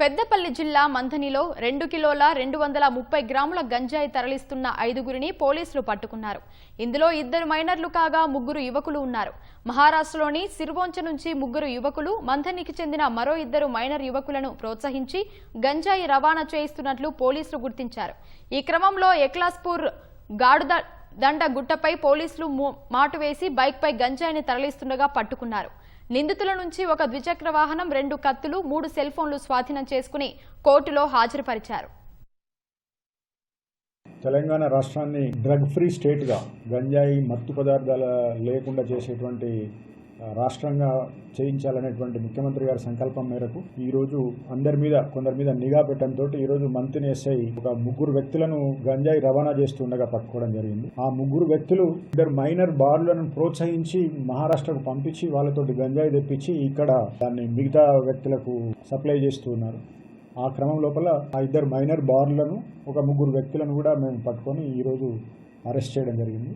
పెద్దపల్లి జిల్లా మంథనిలో రెండు కిలోల రెండు వందల ముప్పై గ్రాముల గంజాయి తరలిస్తున్న ఐదుగురిని పోలీసులు పట్టుకున్నారు. ఇందులో ఇద్దరు మైనర్లు కాగా ముగ్గురు యువకులు ఉన్నారు. మహారాష్ట్రలోని సిర్వోంచ నుంచి ముగ్గురు యువకులు మంథనికి చెందిన మరో ఇద్దరు మైనర్ యువకులను ప్రోత్సహించి గంజాయి రవాణా చేయిస్తున్నట్లు పోలీసులు గుర్తించారు. ఈ క్రమంలో ఎక్లాస్పూర్ గాడుద దండ గుట్టపై పోలీసులు మాటు వేసి బైక్పై గంజాయిని తరలిస్తుండగా పట్టుకున్నారు. నిందితుల నుంచి ఒక ద్విచక్ర వాహనం రెండు కత్తులు మూడు సెల్ ఫోన్లు స్వాధీనం చేసుకుని కోర్టులో హాజరుపరిచారు. తెలంగాణ రాష్ట్రాన్ని డ్రగ్ ఫ్రీ స్టేట్గా గంజాయి మత్తు పదార్థాల లేకుండా చేసేటువంటి రాష్ట్రంగా చేయించాలనేటువంటి ముఖ్యమంత్రి గారి సంకల్పం మేరకు ఈరోజు అందరి మీద కొందరి మీద నిఘా పెట్టడంతో ఈరోజు మంత్రిని ఎస్ఐ ఒక ముగ్గురు వ్యక్తులను గంజాయి రవాణా చేస్తుండగా పట్టుకోవడం జరిగింది. ఆ ముగ్గురు వ్యక్తులు ఇద్దరు మైనర్ బార్లను ప్రోత్సహించి మహారాష్ట్రకు పంపించి వాళ్ళతోటి గంజాయి తెప్పించి ఇక్కడ దాన్ని మిగతా వ్యక్తులకు సప్లై చేస్తూ ఉన్నారు. ఆ క్రమం లోపల ఆ ఇద్దరు మైనర్ బార్లను ఒక ముగ్గురు వ్యక్తులను కూడా మేము పట్టుకొని ఈరోజు అరెస్ట్ చేయడం జరిగింది.